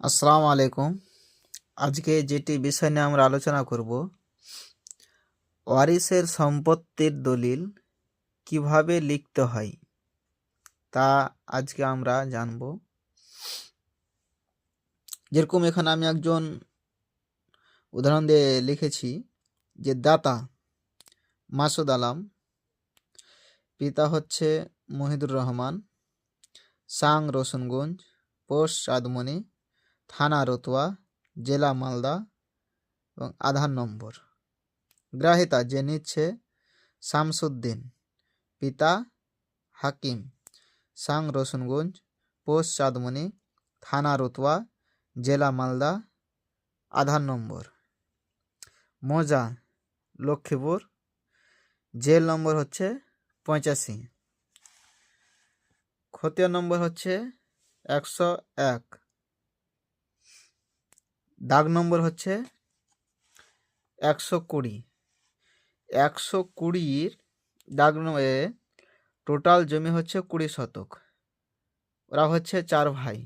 আসসালামু আলাইকুম। আজকে যেটি বিষয় নিয়ে আমরা আলোচনা করব, ওয়ারিসের সম্পত্তির দলিল কীভাবে লিখতে হয় তা আজকে আমরা জানব। যেরকম এখানে আমি একজন উদাহরণ দিয়ে লিখেছি যে, দাতা মাসুদ আলাম, পিতা হচ্ছে মহিদুর রহমান, সাং রোশনগঞ্জ পোস্ট চাঁদমণি থানা রতুয়া, জেলা মালদা এবং আধার নম্বর। গ্রাহিতা যে নিচ্ছে শামসুদ্দিন, পিতা হাকিম, সাং রসুনগঞ্জ, পোস্ট চাঁদমণি, থানা রতুয়া, জেলা মালদা, আধার নম্বর। মোজা, লক্ষ্মীপুর, জেল নম্বর হচ্ছে পঁচাশি। খতিয়ান নম্বর হচ্ছে একশো এক। দাগ নম্বর হচ্ছে একশো কুড়ি। একশো কুড়ির দাগ নম্বরে টোটাল জমি হচ্ছে কুড়ি শতক। ওরা হচ্ছে চার ভাই,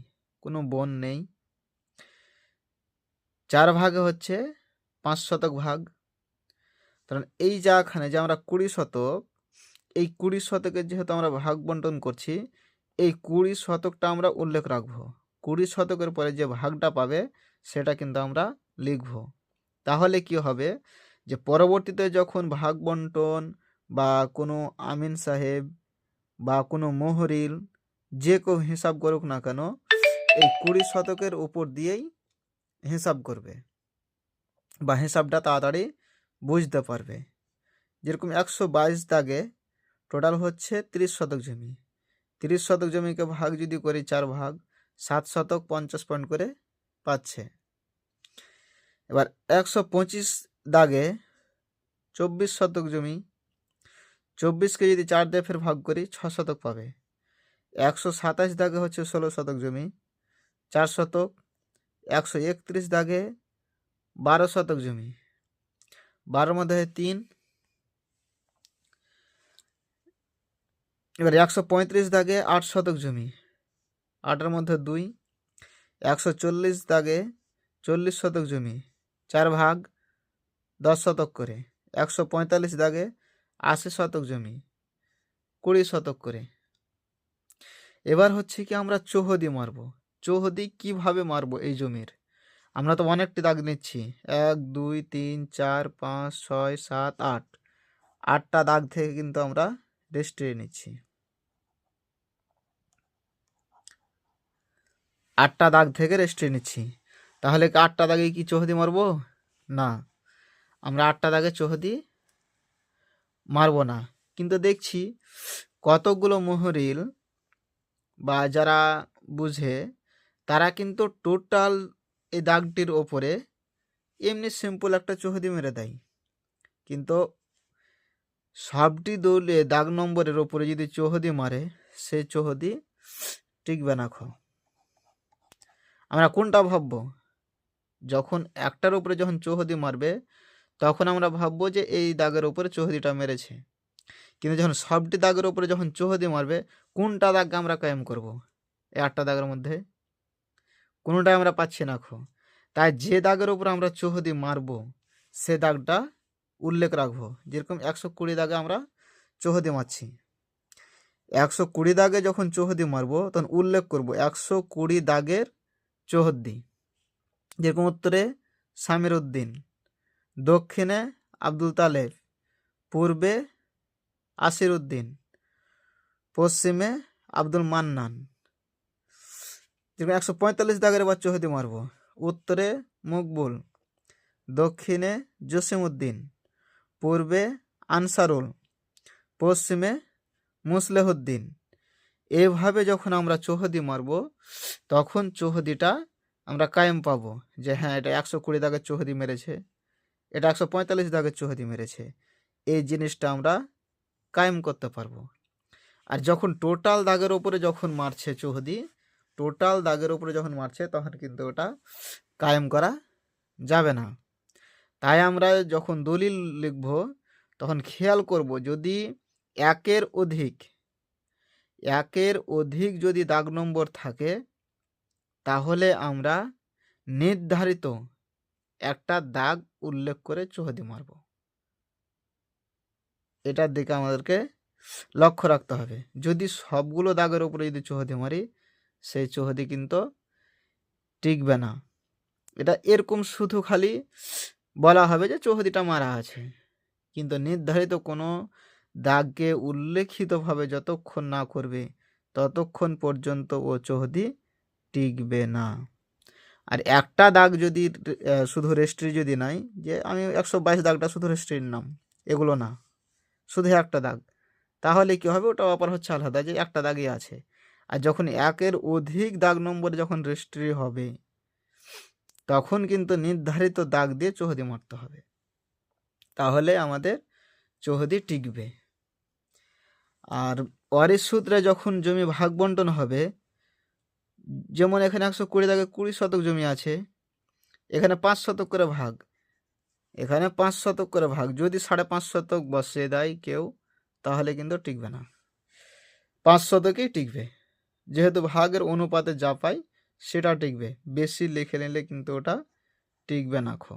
কোনো বোন নেই। চার ভাগে হচ্ছে পাঁচ শতক ভাগ। কারণ এই জায়গাখানে যে আমরা কুড়ি শতক, এই কুড়ি শতকের যেহেতু আমরা ভাগ বন্টন করছি, এই কুড়ি শতকটা আমরা উল্লেখ রাখব। কুড়ি শতকের পরে যে ভাগটা পাবে সেটা কিন্তু আমরা লিখব। তাহলে কি হবে? যে পরবর্তীতে যখন ভাগ বন্টন বা কোনো আমিন সাহেব বা কোনো মোহরিল যে কেউ হিসাব করুক না কেন, এই কুড়ি শতকের উপর দিয়েই হিসাব করবে বা হিসাবটা তাড়াতাড়ি বুঝতে পারবে। যেরকম একশো বাইশ দাগে টোটাল হচ্ছে তিরিশ শতক জমি। তিরিশ শতক জমিকে ভাগ যদি করি চার ভাগ, সাত শতক পঞ্চাশ পয়েন্ট করে পাচ্ছে। এবার একশো পঁচিশ দাগে চব্বিশ শতক জমি, চব্বিশকে যদি চার দিয়ে ফের ভাগ করি, ছ শতক পাবে। একশো সাতাশ দাগে হচ্ছে ষোলো শতক জমি, চার শতক, একশো একত্রিশ দাগে বারো শতক জমি। বারোর মধ্যে তিন। এবার একশো পঁয়ত্রিশ দাগে আট শতক জমি, আটের মধ্যে দুই। একশো চল্লিশ দাগে চল্লিশ শতক জমি, চার ভাগ দশ শতক করে। একশো পঁয়তাল্লিশ দাগে আশি শতক জমি, কুড়ি শতক করে। এবার হচ্ছে কি আমরা চৌহদি মারব। চৌহদি কীভাবে মারব এই জমির? আমরা তো অনেকটি দাগ নিচ্ছি। এক, দুই, তিন, চার, পাঁচ, ছয়, সাত, আট। আটটা দাগ থেকে কিন্তু আমরা রেস্ট্রিয়ে নিচ্ছি। আটটা দাগ থেকে রেস্ট্রি নিচ্ছি। তাহলে আটটা দাগে কি চৌহদি মারবো? না। আমরা আটটা দাগে চৌহদি মারবো না। কিন্তু দেখছি কতগুলো মোহরিল বা যারা বুঝে, তারা কিন্তু টোটাল এই দাগটির ওপরে এমনি সিম্পল একটা চৌহদি মেরে দেয়। কিন্তু সবটি দৌলে দাগ নম্বরের ওপরে যদি চৌহদি মারে, সে চৌহদি টিকবে না খো। আমরা কোনটা ভাববো? যখন একটার উপরে যখন চৌহদি মারবে, তখন আমরা ভাববো যে এই দাগের উপরে চৌহদিটা মেরেছে। কিন্তু যখন সবটি দাগের উপরে যখন চৌহদি মারবে, কোনটা দাগকে আমরা কায়েম করব? এই আটটা দাগের মধ্যে? কোনোটাই আমরা পাচ্ছি না খো। তাই যে দাগের উপর আমরা চৌহদি মারবো, সে দাগটা উল্লেখ রাখব। যেরকম একশো কুড়ি দাগে আমরা চৌহদি মারছি। একশো কুড়ি দাগে যখন চৌহদি মারবো, তখন উল্লেখ করব একশো কুড়ি দাগের চৌহদ্দি, যেরকম উত্তরে সামির উদ্দিন দক্ষিণে আব্দুল তালেব, পূর্বে আসির উদ্দিন পশ্চিমে আব্দুল মান্নান। যেরকম একশো পঁয়তাল্লিশ দাগের এবার চৌহদি মারব, উত্তরে মকবুল, দক্ষিণে জসিম উদ্দিন পূর্বে আনসারুল, পশ্চিমে মুসলেহুদ্দিন। এভাবে যখন আমরা চৌহদি মারব, তখন চৌহদিটা আমরা কায়েম পাবো যে হ্যাঁ এটা একশো কুড়ি দাগের চৌহদি মেরেছে, এটা একশো পঁয়তাল্লিশ দাগের চৌহদি মেরেছে। এই জিনিসটা আমরা কায়েম করতে পারব। আর যখন টোটাল দাগের ওপরে যখন মারছে চৌহদি, টোটাল দাগের ওপরে যখন মারছে, তখন কিন্তু ওটা কায়েম করা যাবে না। তাই আমরা যখন দলিল লিখব, তখন খেয়াল করব যদি একের অধিক একের অধিক যদি দাগ নম্বর থাকে, তাহলে আমরা নির্ধারিত একটা দাগ উল্লেখ করে চৌহদি মারব। এটার দিকে আমাদেরকে লক্ষ্য রাখতে হবে। যদি সবগুলো দাগের উপরে যদি চৌহদি মারি, সেই চৌহদি কিন্তু টিকবে না। এটা এরকম শুধু খালি বলা হবে যে চৌহদিটা মারা আছে। কিন্তু নির্ধারিত কোনো দাগকে উল্লেখিতভাবে যতক্ষণ না করবে, ততক্ষণ পর্যন্ত ও চৌহদি টিকবে না। আর একটা দাগ যদি শুধু রেস্ট্রি যদি নাই, যে আমি একশো বাইশ দাগটা শুধু রেস্ট্রির নাম, এগুলো না, শুধু একটা দাগ, তাহলে কি হবে? ওটা অপার হচ্ছে আলাদা, যে একটা দাগই আছে। আর যখন একের অধিক দাগ নম্বর যখন রেজিস্ট্রি হবে, তখন কিন্তু নির্ধারিত দাগ দিয়ে চৌহদি মারতে হবে। তাহলে আমাদের চৌহদি টিকবে। আর ওয়ারিশ সূত্রে যখন জমি ভাগ বন্টন হবে, যেমন এখানে একশো কুড়ি দাগে কুড়ি শতক জমি আছে, এখানে পাঁচ শতক করে ভাগ। এখানে পাঁচ শতক করে ভাগ। যদি সাড়ে পাঁচ শতক বসিয়ে দেয় কেউ, তাহলে কিন্তু টিকবে না। পাঁচ শতকেই টিকবে। যেহেতু ভাগের অনুপাতে যা পাই, সেটা টিকবে। বেশি লিখে নিলে কিন্তু ওটা টিকবে না খো।